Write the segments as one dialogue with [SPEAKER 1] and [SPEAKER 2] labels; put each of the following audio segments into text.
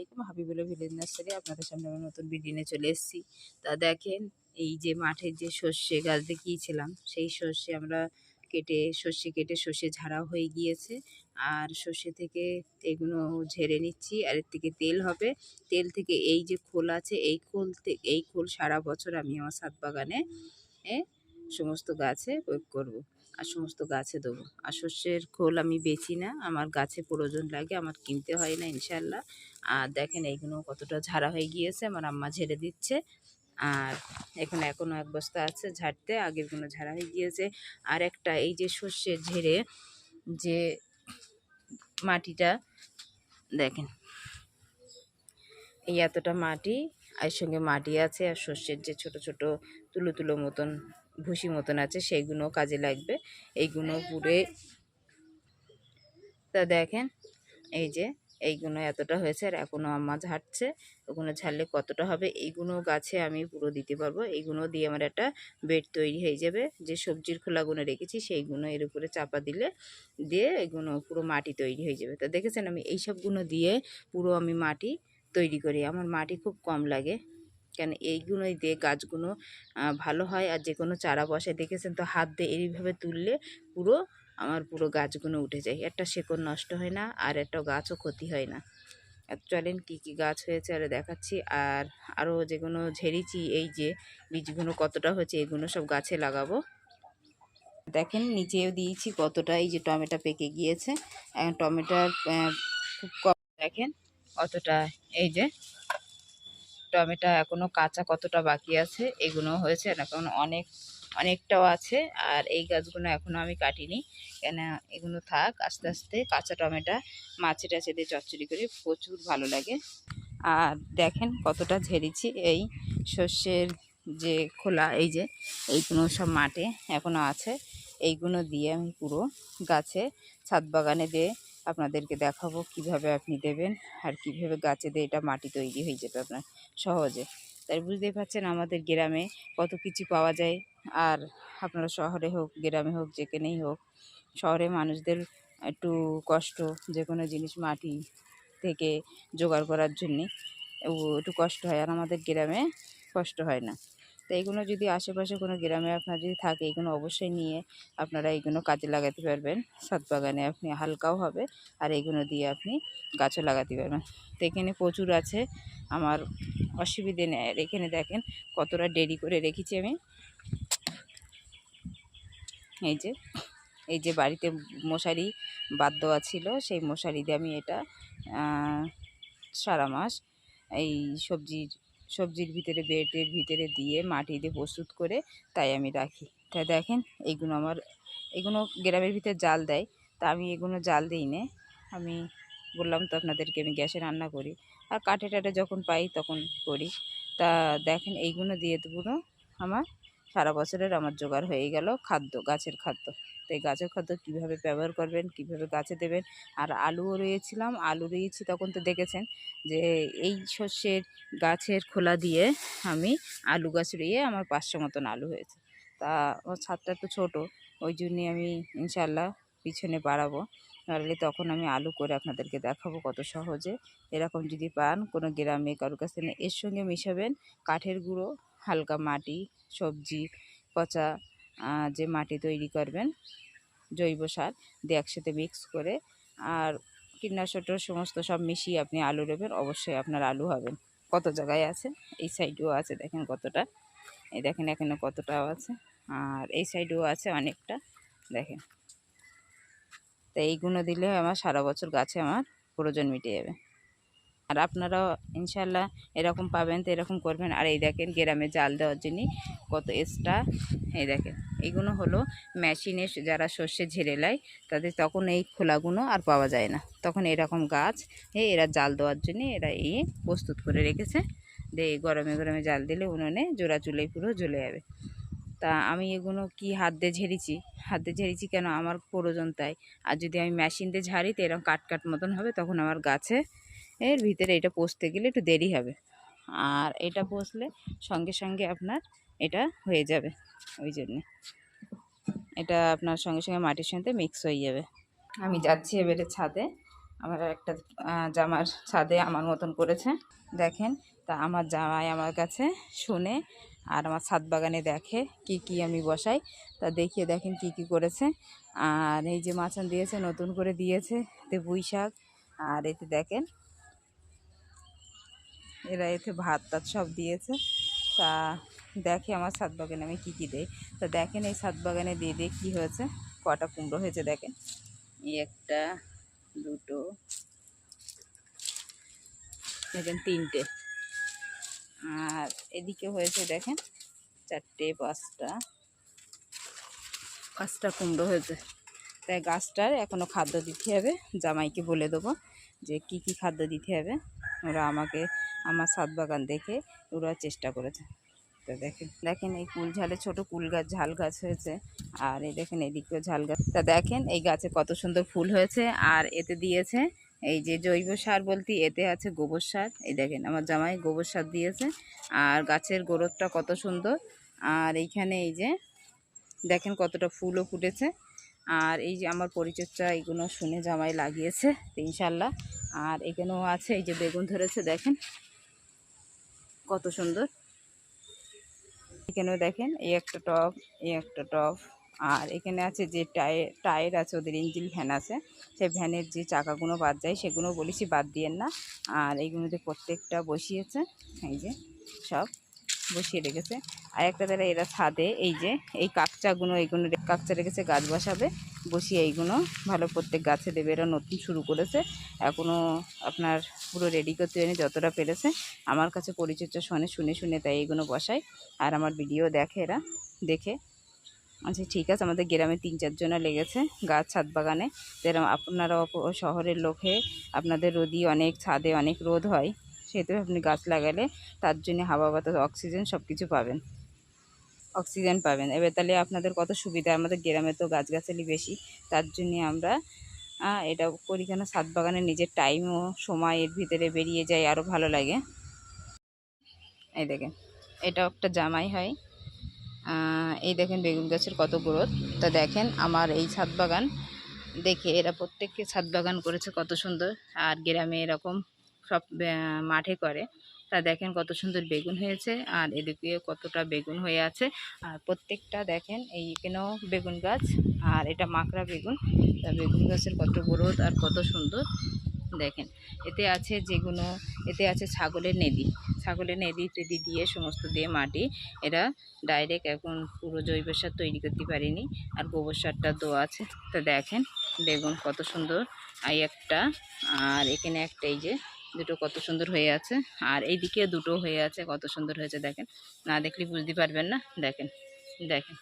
[SPEAKER 1] আলাইকুম। Habibullah village nursery, আপনাদের সামনে আমি নতুন ভিডিও নিয়ে চলে এসেছি। তা দেখেন, এই যে মাঠে যে সর্ষে গাছ দেখিয়েছিলাম, সেই সর্ষে আমরা কেটে, সর্ষে কেটে সর্ষে ঝাড়া হয়ে গিয়েছে। আর সর্ষে থেকে এগুলো ঝেড়ে নিচ্ছি, আর এর থেকে তেল হবে। তেল থেকে এই যে খোল আছে, এই খোল থেকে এই খোল সারা বছর আমি আমার ছাদ বাগানে সমস্ত গাছে প্রয়োগ করব। আর সমস্ত গাছে দেবো। আর শস্যের খোল আমি বেচি না, আমার গাছে প্রয়োজন লাগে, আমার কিনতে হয় না ইনশাল্লাহ। আর দেখেন এইগুলো কতটা ঝাড়া হয়ে গিয়েছে, আমার আম্মা ঝেড়ে দিচ্ছে। আর এখন এখনও এক বস্তা আছে ঝাড়তে, আগেরগুলো ঝাড়া হয়ে গিয়েছে। আর একটা এই যে শস্যের ঝেড়ে যে মাটিটা, দেখেন। এই এতটা মাটি, আর সঙ্গে মাটি আছে, আর শস্যের যে ছোট ছোট তুলো তুলো মতন ভুসি মতন আছে সেইগুলো কাজে লাগবে। এইগুলো পুরে তা দেখেন, এই যে এইগুলো এতটা হয়েছে আর এখনও আম্মা ঝাড়ছে ওগুলো ঝাড়লে কতটা হবে এইগুলো গাছে আমি পুরো দিতে পারব। এইগুলো দিয়ে আমার একটা বেড তৈরি হয়ে যাবে, যে সবজির খোলাগুলো রেখেছি সেইগুলো এর উপরে চাপা দিলে দিয়ে এগুলো পুরো মাটি তৈরি হয়ে যাবে। তা দেখেছেন আমি এইসবগুলো দিয়ে পুরো আমি মাটি তৈরি করি, আমার মাটি খুব কম লাগে। কেন এইগুলোই দিয়ে গাছগুলো ভালো হয় আর যে কোনো চারা বসায় দেখেছেন তো হাত দিয়ে এইভাবে তুললে পুরো আমার পুরো গাছগুলো উঠে যায়। একটা শেকড় নষ্ট হয় না আর একটা গাছও ক্ষতি হয় না। আর চলেন কী কী গাছ হয়েছে আর দেখাচ্ছি। আর আরও যেগুলো ঝেড়েছি, এই যে বীজগুলো কতটা হয়েছে এগুলো সব গাছে লাগাবো। দেখেন নিচেও দিয়েছি কতটা, এই যে টমেটো পেকে গিয়েছে। টমেটোর খুব কম দেখেন কতটা এই যে টমেটো এখনও কাঁচা কতটা বাকি আছে এগুলো হয়েছে। এখন অনেক, অনেকটাও আছে আর এই গাছগুলো এখনও আমি কাটিনি। কেন এগুলো থাক, আস্তে আস্তে কাঁচা টমেটো মাছে টাছে দিয়ে চচ্চড়ি করে, প্রচুর ভালো লাগে। আর দেখেন কতটা ঝেড়েছি, এই শস্যের যে খোলা, এই যে এইগুলো সব মাঠে এখনও আছে। এইগুলো দিয়ে আমি পুরো গাছে ছাদ বাগানে দিয়ে আপনাদেরকে দেখাবো কীভাবে আপনি দেবেন আর কীভাবে গাছে দিয়ে এটা মাটি তৈরি হয়ে যাবে আপনার সহজে। তাই বুঝতেই পারছেন আমাদের গ্রামে কত কিছু পাওয়া যায়। আর আপনারা শহরে হোক, গ্রামে হোক, যেখানেই হোক, শহরে মানুষদের একটু কষ্ট যে কোনো জিনিস মাটি থেকে জোগাড় করার জন্যে একটু কষ্ট হয়। আর আমাদের গ্রামে কষ্ট হয় না। তো এইগুলো যদি আশেপাশে কোনো গ্রামে আপনার যদি থাকে, এগুলো অবশ্যই নিয়ে আপনারা এইগুলো কাজে লাগাতে পারবেন। ছাদ বাগানে আপনি হালকাও হবে আর এইগুলো দিয়ে আপনি গাছও লাগাতে পারবেন। তো এখানে প্রচুর আছে। আমার অসুবিধে নেই। আর এখানে দেখেন কতটা দেরি করে রেখেছি আমি। এই যে এই যে বাড়িতে মশারি বাদ দেওয়া ছিল, সেই মশারি দিয়ে আমি এটা সারা মাস এই সবজির সবজির ভিতরে বেডের ভিতরে দিয়ে মাটি দিয়ে প্রস্তুত করে তাই আমি রাখি। তাই দেখেন এগুলো আমার এগুলো গ্রামের ভিতরে জাল দেয়। তা আমি এগুলো জাল দিই না। আমি বললাম, তো আপনাদেরকে আমি গ্যাসে রান্না করি। আর কাঠে টাটে যখন পাই তখন করি। তা দেখেন এইগুলো দিয়ে দেবো আমার সারা বছরের আমার জোগাড় হয়ে গেল খাদ্য, গাছের খাদ্য। তো এই গাছের খাদ্য কীভাবে ব্যবহার করবেন, কীভাবে গাছে দেবেন? আর আলুও রয়েছিলাম, আলু রয়েছি তখন তো দেখেছেন যে এই শস্যের গাছের খোলা দিয়ে আমি আলু গাছ রুইয়ে আমার পাঁচশো মতন আলু হয়েছে। তা আমার ছাদটা তো ছোটো, ওই জন্যে আমি ইনশাল্লাহ পিছনে বাড়াবো। নাহলে তখন আমি আলু করে আপনাদেরকে দেখাবো কত সহজে। এরকম যদি পান কোনো গ্রামে কারোর কাছ এর সঙ্গে মিশাবেন কাঠের গুঁড়ো হালকা মাটি, সবজি, পচা যে মাটি তৈরি করবেন, জৈব সার দিয়ে একসাথে মিক্স করে আর কীটনাশক সমস্ত সব মিশিয়ে আপনি আলু নেবেন অবশ্যই আপনার আলু হবেন কত জায়গায় আছে? এই সাইডেও আছে, দেখেন কতটা। এই দেখেন এখানে কতটাও আছে। আর এই সাইডেও আছে অনেকটা, দেখেন। তো এইগুলো দিলে আমার সারা বছর গাছে আমার প্রয়োজন মিটে যাবে। আর আপনারাও ইনশাল্লাহ এরকম পাবেন তো এরকম করবেন। আর এই দেখেন গ্রামে জাল দেওয়ার জন্য কত এক্সট্রা এই দেখেন এইগুলো হলো মেশিনে যারা সর্ষে ঝেড়ে নেয়, তাদের তখন এই খোলাগুলো আর পাওয়া যায় না। তখন এরকম গাছ এরা জাল দেওয়ার জন্য এরা এই প্রস্তুত করে রেখেছে। দিয়ে গরমে গরমে জাল দিলে উনুনে জোড়া চুলেই পুরো জ্বলে যাবে। তা আমি এগুলো কি হাত দিয়ে ঝেড়েছি? হাত দিয়ে ঝেড়েছি কেন? আমার প্রয়োজন তাই। আর যদি আমি মেশিন দিয়ে ঝাড়ি, তো এরকম কাট কাট মতন হবে, তখন আমার গাছে এর ভিতরে এটা পোষতে গেলে একটু দেরি হবে। আর এটা পোষলে সঙ্গে সঙ্গে আপনার এটা হয়ে যাবে ওই জন্যে। এটা আপনার সঙ্গে সঙ্গে মাটির সাথে মিক্স হয়ে যাবে। আমি যাচ্ছি এবারে ছাদে। আমার একটা জামার ছাদে আমার মতন করেছে। দেখেন, তা আমার জামাই আমার কাছে শুনে আর আমার ছাদ বাগানে দেখে কি কি আমি বসাই। তা দেখিয়ে দেখেন কি কি করেছে। আর এই যে মাছান দিয়েছে, নতুন করে দিয়েছে, এতে পুঁই শাক। আর এতে দেখেন এরা এতে ভাত টাত সব দিয়েছে। তা দেখে আমার ছাদ বাগানে আমি কী কী দিই। তা দেখেন এই ছাদ বাগানে দিয়ে দিয়ে কী হয়েছে? কটা কুমড়ো হয়েছে দেখেন। এই একটা, দুটো, দেখেন তিনটে। আর এদিকে হয়েছে দেখেন চারটে, পাঁচটা পাঁচটা কুমড়ো হয়েছে। তাই গাছটার এখনও খাদ্য দিতে হবে। জামাইকে বলে দেবো যে কি কি খাদ্য দিতে হবে। ওরা আমাকে আমার ছাদ বাগান দেখে ওরা চেষ্টা করেছে। তো দেখেন দেখেন এই কুল ঝালে, ছোট কুল গাছ, ঝাল গাছ হয়েছে। আর এই দেখেন এদিকেও ঝাল গাছ। তা দেখেন এই গাছে কত সুন্দর ফুল হয়েছে। আর এতে দিয়েছে এই যে জৈব সার বলতে, এতে আছে গোবর সার। এই দেখেন আমার জামাই গোবর সার দিয়েছে। আর গাছের গোড়তটা কত সুন্দর। আর এইখানে এই যে দেখেন কতটা ফুলও ফুটেছে। আর এই যে আমার পরিচর্যা এগুলো শুনে জামাই লাগিয়েছে, ইনশাল্লাহ। আর এখানেও আছে এই যে বেগুন ধরেছে, দেখেন। কত সুন্দর। এখানেও দেখেন, এই একটা টব এই একটা টব আর এখানে আছে যে টায়ার টায়ার আছে, ওদের ইঞ্জিন ভ্যান আছে। সেই ভ্যানের যে চাকাগুলো বাদ যায়, সেগুলো বলেছি বাদ দিয়েন না। আর এইগুলোতে প্রত্যেকটা বসিয়েছে, এই যে সব বসিয়ে রেখেছে। আর একটা তারা এরা ছাদে, এই যে, এই কাকচাগুলো এইগুলো কাকচা রেখেছে, গাছ বসাবে। বসিয়ে এইগুলো ভালো প্রত্যেক গাছে দেবে এরা নতুন শুরু করেছে। এখনও আপনার পুরো রেডি করতে হয়নি, যতটা পেরেছে। আমার কাছে পরিচর্যা শোনে, শুনে শুনে তাই এইগুলো বসায় আর আমার ভিডিও দেখে এরা, দেখে। আচ্ছা ঠিক আছে, আমাদের গ্রামে তিন চারজনা লেগেছে গাছ ছাদ বাগানে। যেরকম আপনারাও প- শহরের লোকে আপনাদের রোদি অনেক, ছাদে অনেক রোদ হয়, সেহেতু আপনি গাছ লাগালে তার জন্য হাওয়া বাতাস অক্সিজেন সব কিছু পাবেন। অক্সিজেন পাবেন। এবার তাহলে আপনাদের কত সুবিধা? আমাদের গ্রামে তো গাছগাছালি বেশি, তার জন্যে আমরা এটা করি কেন? ছাদ বাগানে নিজের টাইম ও সময় এর ভিতরে বেরিয়ে যায় আরও ভালো লাগে। এই দেখেন এটা একটা জামাই হয়। এই দেখেন বেগুন গাছের কত গ্রোথ। তা দেখেন আমার এই ছাদ বাগান, দেখে এরা প্রত্যেককে ছাদ বাগান করেছে কত সুন্দর। আর গ্রামে এরকম সব মাঠে করে। তা দেখেন কত সুন্দর বেগুন হয়েছে, আর এদিকে কতটা বেগুন হয়ে আছে। আর প্রত্যেকটা দেখেন, এই এখানেও বেগুন গাছ, আর এটা মাকড়া বেগুন। তা বেগুন গাছের কত গ্রোথ আর কত সুন্দর। দেখেন, এতে আছে যেগুলো এতে আছে ছাগলের নেদি। ছাগলের নেদি, টেদি দিয়ে সমস্ত দিয়ে মাটি, এরা ডাইরেক্ট এখন পুরো জৈব সার তৈরি করতে পারিনি, আর গোবর সারটা দেওয়া আছে। তো দেখেন, বেগুন কত সুন্দর এই একটা, আর এখানে একটা এই যে দুটো কত সুন্দর হয়ে আছে। আর এইদিকে দুটো হয়ে আছে, কত সুন্দর হয়েছে দেখেন। না দেখলে বুঝতে পারবেন না, দেখেন দেখেন।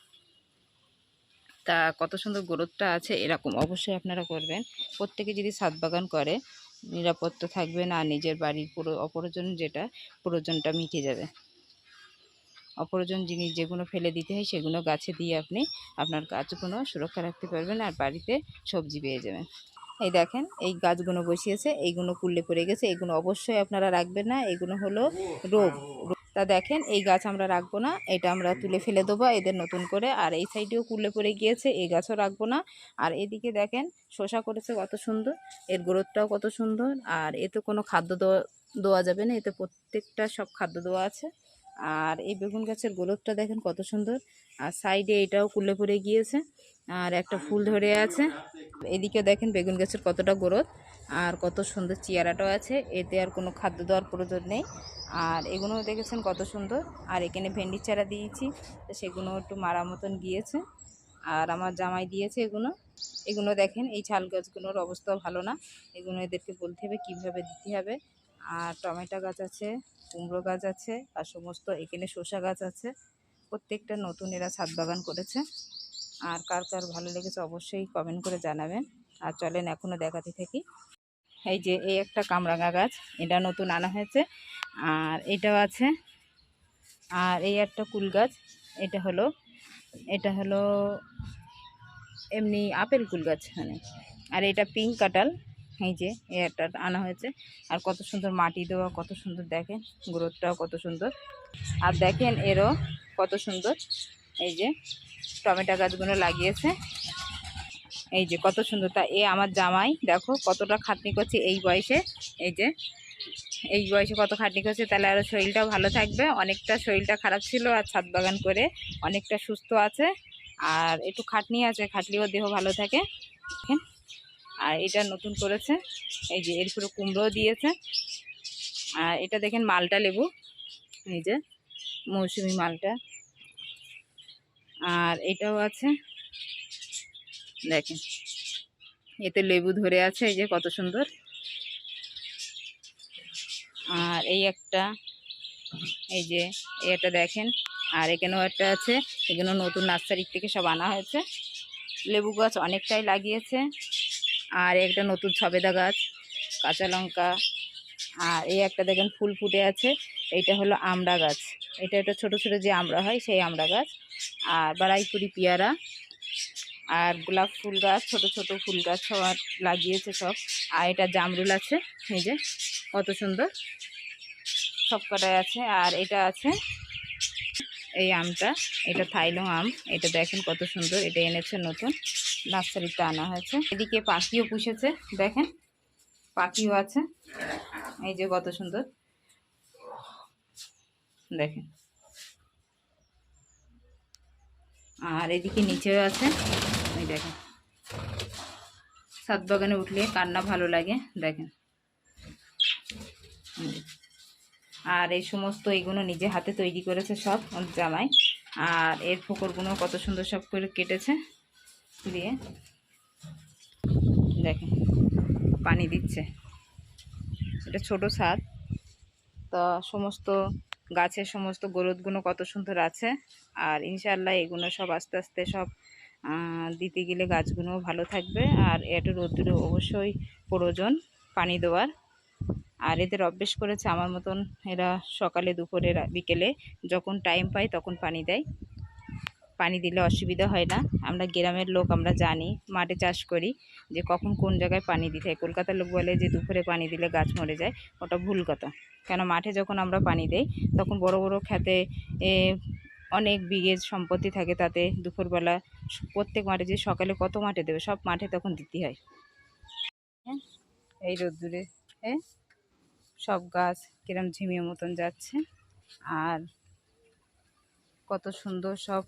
[SPEAKER 1] তা কত সুন্দর গ্রোথটা আছে, এরকম অবশ্যই আপনারা করবেন। প্রত্যেকে যদি ছাদ বাগান করে নিরাপত্তা থাকবে না, নিজের বাড়ির পুরো অপরজন যেটা প্রয়োজনটা মিটে যাবে। অপরজন জিনিস যেগুলো ফেলে দিতে হয়, সেগুলো গাছে দিয়ে আপনি আপনার গাছগুলো সুরক্ষা রাখতে পারবেন আর বাড়িতে সবজি পেয়ে যাবেন। এই দেখেন, এই গাছগুলো বসিয়েছে এইগুলো কুল্লে পড়ে গেছে এগুলো অবশ্যই আপনারা রাখবেন না এগুলো হলো রোগ। তা দেখেন, এই গাছ আমরা রাখব না, এটা আমরা তুলে ফেলে দেবো এদের নতুন করে, আর এই সাইডেও কুলে পড়ে গিয়েছে, এই গাছও রাখব না। আর এদিকে দেখেন শশা করেছে কত সুন্দর, এর গ্রোথটাও কত সুন্দর, আর এতে কোনো খাদ্য দেওয়া যাবে না, এতে প্রত্যেকটা সব খাদ্য দেওয়া আছে। আর এই বেগুন গাছের গ্রোথটা দেখেন কত সুন্দর। আর সাইডে এটাও কুলে পড়ে গিয়েছে। আর একটা ফুল ধরে আছে। এদিকে দেখেন বেগুন গাছের কতটা গ্রোথ। আর কত সুন্দর চেয়ারাটাও আছে। এতে আর কোনো খাদ্য দেওয়ার প্রয়োজন নেই। আর এগুলোও দেখেছেন কত সুন্দর। আর এখানে ভেন্ডি চারা দিয়েছি। তো সেগুলো একটু মারা মতন গিয়েছে। আর আমার জামাই দিয়েছে এগুলো। এগুলো দেখেন, এই ছাল গাছগুলোর অবস্থাও ভালো না। এগুলো এদেরকে বলতে হবে, কীভাবে দিতে হবে। আর টমেটো গাছ আছে, কুমড়ো গাছ আছে, আর সমস্ত এখানে শসা গাছ আছে। প্রত্যেকটা নতুন এরা ছাদ বাগান করেছে। আর কার কার ভালো লেগেছে অবশ্যই কমেন্ট করে জানাবেন। আর চলেন এখনও দেখাতে থাকি। এই যে, এই একটা কামরাঙা গাছ, এটা নতুন আনা হয়েছে। আর এটাও আছে। আর এই একটা কুল গাছ, এটা হলো এটা হলো এমনি আপেল কুল গাছ মানে আর এটা পিঙ্ক কাঁঠাল। এই যে একটা আনা হয়েছে। আর কত সুন্দর মাটি দেওয়া, কত সুন্দর দেখেন গ্রোথটাও কত সুন্দর। আর দেখেন এরও কত সুন্দর, এই যে, টমেটো গাছগুলো লাগিয়েছে। এই যে, কত সুন্দর তা, এ আমার জামাই, দেখো কতটা খাটনি করছে এই বয়সে। এই যে, এই বয়সে কত খাটনি করছে, তাহলে আরও শরীরটাও ভালো থাকবে। অনেকটা শরীরটা খারাপ ছিল আর ছাদ বাগান করে অনেকটা সুস্থ আছে। আর একটু খাটনি আছে খাটলিও দেহ ভালো থাকে। আর এটা নতুন করেছে। এই যে এর পুরো কুমড়োও দিয়েছে। আর এটা দেখেন মালটা লেবু। এই যে মৌসুমি মালটা। আর এটাও আছে। দেখেন। এতে লেবু ধরে আছে, এই যে কত সুন্দর। আর এই একটা, এই যে একটা দেখেন। আর এখানেও একটা আছে। এখানেও নতুন নার্সারির থেকে সব আনা হয়েছে। লেবু গাছ অনেকটাই লাগিয়েছে। আর একটা নতুন সবেদা গাছ, কাঁচা লঙ্কা, আর এই একটা দেখেন ফুল ফুটে আছে, এইটা হলো আমড়া গাছ। এটা একটা ছোট ছোট যে আমড়া হয়, সেই আমড়া গাছ। আর বাড়াইপুরি পেয়ারা, আর গোলাপ ফুল গাছ, ছোট ছোট ফুল গাছ সব লাগিয়েছে সব। আর এটা জামরুল আছে, এই যে, কত সুন্দর। সব কটাই আছে, আর এটা আছে এই আমটা, এটা থাইলো আম। এটা দেখেন কত সুন্দর, এটা এনেছে নতুন। নার্সারিতে আনা হয়েছে। এদিকে পাখিও পুষেছে, দেখেন, পাখিও আছে। এই যে কত সুন্দর। দেখেন। আর এদিকে নিচেও আছে, এই দেখেন। সাত বাগানে উঠলে কান্না ভালো লাগে, দেখেন। আর এই সমস্ত এইগুলো নিজে হাতে তৈরি করেছে সব জামাই। আর এর ফোকরগুলো কত সুন্দর সব করে কেটেছে। দিয়ে দেখেন, পানি দিচ্ছে। এটা ছোট ছাদ। তো সমস্ত গাছের সমস্ত গ্রোথগুলো কত সুন্দর আছে। আর ইনশাল্লাহ এগুলো সব আস্তে আস্তে সব দিতে গেলে গাছগুলো ভালো থাকবে। আর এটা রোদ্দুরে অবশ্যই প্রয়োজন পানি দেওয়ার। আর এদের অভ্যেস করেছে আমার মতন এরা সকালে, দুপুরে বিকেলে যখন টাইম পায় তখন পানি দেয়। পানি দিলে অসুবিধা হয় না। আমরা গ্রামের লোক, আমরা জানি, মাঠে চাষ করি যে কখন কোন জায়গায় পানি দিতে হয়। কলকাতার লোক বলে যে দুপুরে পানি দিলে গাছ মরে যায়, ওটা ভুল কথা। কেন মাঠে যখন আমরা পানি দেই, তখন বড় বড় খেতে অনেক বিঘে সম্পত্তি থাকে তাতে দুপুরবেলা প্রত্যেক মাঠে যে সকালে কত মাঠে দেবে, সব মাঠে তখন দিতে হয়। হ্যাঁ? এই রোদ্দুরে হ্যাঁ? সব গাছ কিরম ঝিমিয়ে মতন যাচ্ছে। আর কত সুন্দর সব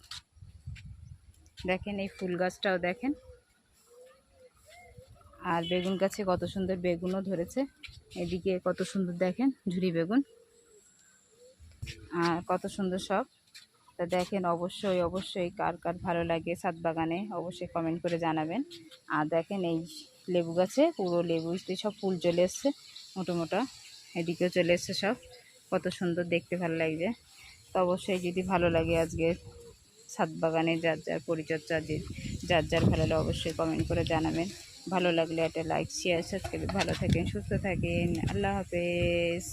[SPEAKER 1] দেখেন এই ফুল গাছটাও দেখেন। আর বেগুন গাছে কত সুন্দর বেগুনও ধরেছে। এদিকে কত সুন্দর দেখেন ঝুড়ি বেগুন। আর কত সুন্দর সব। তা দেখেন, অবশ্যই অবশ্যই কার কার ভালো লাগে ছাদ বাগানে অবশ্যই কমেন্ট করে জানাবেন। আর দেখেন এই লেবু গাছে, পুরো লেবুতে সব ফুল চলে এসছে, মোটো মোটা। এদিকেও চলে এসছে সব। কত সুন্দর দেখতে ভালো লাগছে। তো অবশ্যই যদি ভালো লাগে আজকে ছাদ বাগানে যার যার পরিচর্যা যে যার যার ভালো লাগে অবশ্যই কমেন্ট করে জানাবেন। ভালো লাগলে একটা লাইক শেয়ার সাবস্ক্রাইব ভালো থাকেন, সুস্থ থাকেন। আল্লাহ হাফেজ।